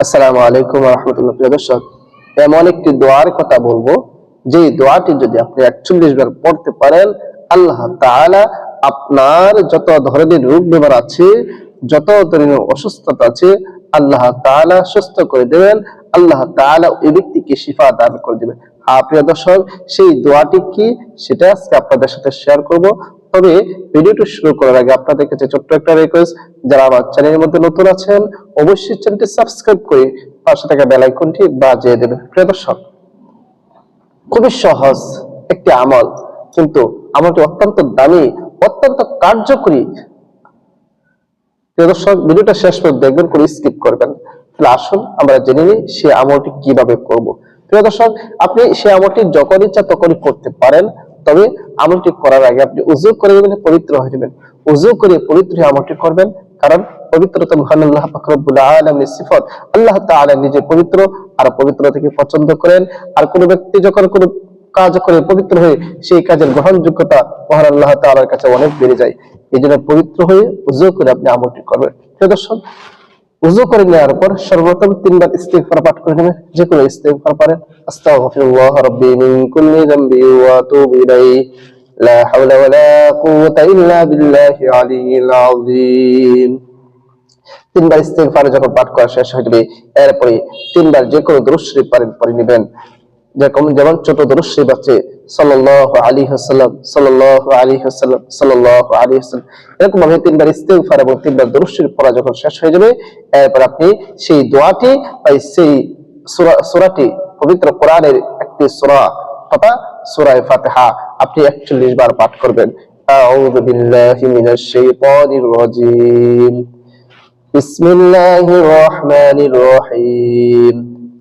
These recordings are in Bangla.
আসসালামু আলাইকুম রহমতুল্লাহ। প্রিয় দর্শক, এমন একটি দোয়ার কথা বলব যে দোয়াটি যদি আপনি একচল্লিশ বার পড়তে পারেন, আল্লাহ আপনার যত ধরনের রোগ বেমার আছে, যত ধরনের অসুস্থতা আছে, আল্লাহ তাআলা সুস্থ করে দেবেন, আল্লাহ তাআলা ওই ব্যক্তিকে শিফা দান করে দেবেন। প্রিয় দর্শক, সেই দোয়াটি কি? সেটা আজকে আপনাদের সাথে শেয়ার করব। তবে ভিডিওটি শুরু করার আগে আপনাদের কাছে ছোট্ট একটা রিকোয়েস্ট যারা আমার চ্যানেলের মধ্যে নতুন আছেন, অবশ্যই চ্যানেলটি সাবস্ক্রাইব করে পাশে থাকা বেল আইকনটি বাজিয়ে দেবেন। প্রিয় দর্শক, খুবই সহজ একটি আমল, কিন্তু আমলটি অত্যন্ত দামি, অত্যন্ত কার্যকরী। প্রিয় দর্শক, ভিডিওটা শেষ পর্যন্ত দেখবেন, কোনো স্কিপ করবেন তাহলে আসুন, আমরা জেনে নিই সে আমলটি কীভাবে করব। প্রিয় দর্শক, আপনি সে আমলটি যখন ইচ্ছা তখনই করতে পারেন। তবে আমলটি করার আগে আপনি উজু করে দেবেন পবিত্র হয়ে যাবেন উজু করে পবিত্র হয়ে আমলটি করবেন, কারণ পবিত্রতা মহান আল্লাহ আলামিনের সিফত। আল্লাহ নিজে পবিত্র আর পছন্দ করেন। আর কোন ব্যক্তি যখন কোনো কাজ করে পবিত্র হয়ে সেই কাজের গ্রহণযোগ্যতা মহান আল্লাহ কাছে অনেক বেড়ে যায়। এই জন্য পবিত্র হয়ে উজু করে আপনি আমলটি করবেন। প্রিয় দর্শক উজু করে নেওয়ার পর সর্বপ্রথম তিনবার ইস্তিগফার পাঠ করে নেবেন যে কোনো ইস্তিগফার পারেন আস্তাগফিরুল্লাহ রাব্বি মিন কুল্লি যামবি ওয়া আতুবু ইলাইহি, লা হাওলা ওয়ালা কুওয়াতা ইল্লা বিল্লাহি আলিয়্যিল আযীম। তিনবার ইস্তিগফার যখন পাঠ করা শেষ হয়ে যাবে এরপরে তিনবার যে কোনো দরুদ শরীফ পারেন পড়ে নেবেন। যেমন ছোট দরুদ সে বাচ্চে এরকম ভাবে তিনবার এবং তিনবার যখন শেষ হয়ে যাবে, এরপর আপনি সেই দোয়াটি বা সেই পবিত্র কোরআনের একটি সূরা তথা সুরায় ফাতিহা আপনি 41 বার পাঠ করবেন। আউযু বিল্লাহি মিনাশ শাইতানির রাজিম।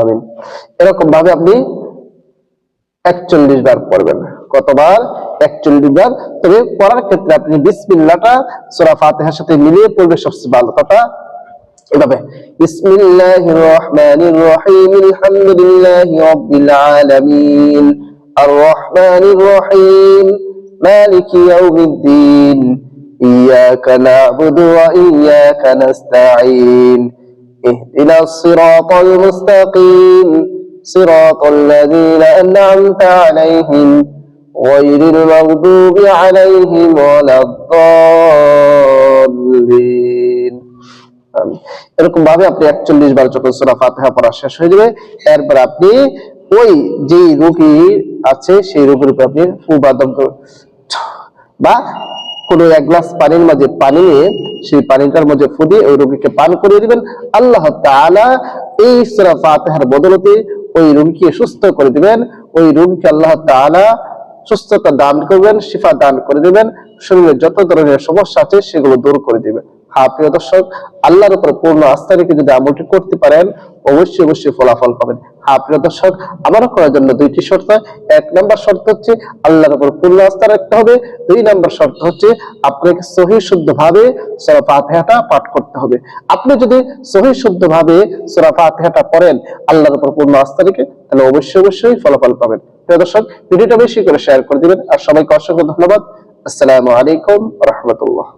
আমিন। এরকম ভাবে আপনি একচল্লিশ বার পড়বেন। কতবার? একচল্লিশ বার। তবে পড়ার ক্ষেত্রে আপনি বিসমিল্লাটা সোরা ফাতেহার সাথে মিলিয়ে পড়বে সবচেয়ে ভালো কথা। এভাবে, বিসমিল্লাহির রহমানির রহিম, আলহামদুলিল্লাহি রাব্বিল আলামিন আর রহমানির রহিম, মালিকি ইয়াউমিদ্দিন, ইয়াকা না'বুদু ওয়া ইয়াকা নাস্তাঈন। اهدنا الصراط المستقيم صراط الذين أنعمت عليهم غير المغضوب عليهم ولا الضالين আমিন। এরকম ভাবে আপনি একচল্লিশ বার যখন সুরা ফাতিহা পড়া শেষ হয়ে যাবে এরপর আপনি ওই যে রোগী আছে সেই রোগীর উপর আপনি ফু বা দম করবেন। বা কোন এক গ্লাস পানির মাঝে পানি নিয়ে সেই পানিটার মধ্যে ফুদিয়ে ওই রোগীকে পান করিয়ে দিবেন। আল্লাহ তালা এই সুরা ফাতেহার বদলতে ওই রোগীকে সুস্থ করে দিবেন। ওই রোগীকে আল্লাহ তালা সুস্থতা দান করবেন, শিফা দান করে দিবেন। শরীরে যত ধরনের সমস্যা আছে সেগুলো দূর করে দিবেন। প্রিয় দর্শক, আল্লাহর উপর পূর্ণ আস্থা রেখে যদি আমলটি করতে পারেন, অবশ্যই অবশ্যই ফলাফল পাবেন। হ্যাঁ প্রিয় দর্শক আমারও করার জন্য দুইটি শর্ত। এক নাম্বার শর্ত হচ্ছে, আল্লাহর উপর পূর্ণ আস্থা রাখতে হবে। দুই নাম্বার শর্ত হচ্ছে, আপনাকে সহি শুদ্ধ ভাবে সূরা ফাতিহাটা পাঠ করতে হবে। আপনি যদি সহি শুদ্ধ ভাবে সূরা ফাতিহাটা পড়েন, আল্লাহর উপর পূর্ণ আস্থা রেখে, তাহলে অবশ্যই অবশ্যই ফলাফল পাবেন। প্রিয় দর্শক, ভিডিওটা বেশি করে শেয়ার করে দিবেন। আর সবাইকে অসংখ্য ধন্যবাদ। আসসালামু আলাইকুম রহমতুল্লাহ।